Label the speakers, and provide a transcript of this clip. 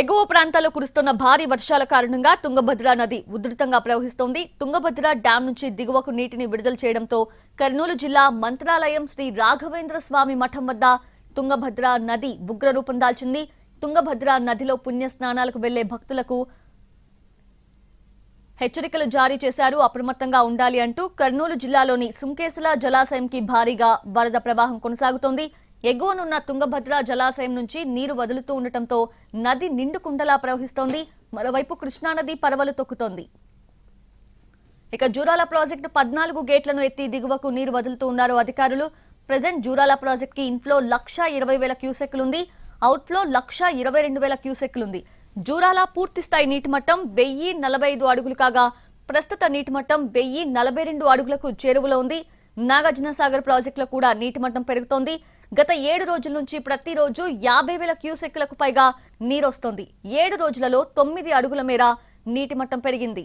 Speaker 1: ఎగువ ప్రాంతాల్లో కురుస్తున్న భారీ వర్షాల కారణంగా తుంగభద్ర నది ఉధృతంగా ప్రవహిస్తోంది. తుంగభద్ర డ్యాం నుంచి దిగువకు నీటిని విడుదల చేయడంతో కర్నూలు జిల్లా మంత్రాలయం శ్రీ రాఘవేంద్ర స్వామి మఠం వద్ద తుంగభద్ర నది ఉగ్రరూపం దాల్చింది. తుంగభద్ర నదిలో పుణ్య స్నానాలకు వెళ్ళే భక్తులకు హెచ్చరికలు జారీ చేశారు. అప్రమత్తంగా ఉండాలి అంటూ కర్నూలు జిల్లాలోని సుంకేసుల జలాశయంకి భారీగా వరద ప్రవాహం కొనసాగుతోంది. ఎగువనున్న తుంగభద్ర జలాశయం నుంచి నీరు వదులుతూ ఉండటంతో నది నిండుకుండలా ప్రవహిస్తోంది. మరోవైపు కృష్ణానది పరవలు తొక్కుతోంది. ఇక జూరాల ప్రాజెక్టు పద్నాలుగు గేట్లను ఎత్తి దిగువకు నీరు వదులుతూ ఉన్నారు అధికారులు. ప్రజెంట్ జూరాల ప్రాజెక్ట్కి ఇన్ఫ్లో లక్ష ఇరవై వేల క్యూసెక్లుంది అవుట్ఫ్లో లక్ష ఇరవై రెండు వేల క్యూసెక్లుంది జూరాల పూర్తి స్థాయి నీటి మట్టం వెయ్యి నలభై ఐదు అడుగులు కాగా ప్రస్తుత నీటి మట్టం వెయ్యి నలభై రెండు అడుగులకు చేరువలో ఉంది. నాగార్జున సాగర్ ప్రాజెక్టులో కూడా నీటి మట్టం పెరుగుతోంది. గత ఏడు రోజుల నుంచి ప్రతిరోజు యాభై వేల క్యూసెక్లకు పైగా నీరొస్తోంది. ఏడు రోజులలో తొమ్మిది అడుగుల మేర నీటి మట్టం పెరిగింది.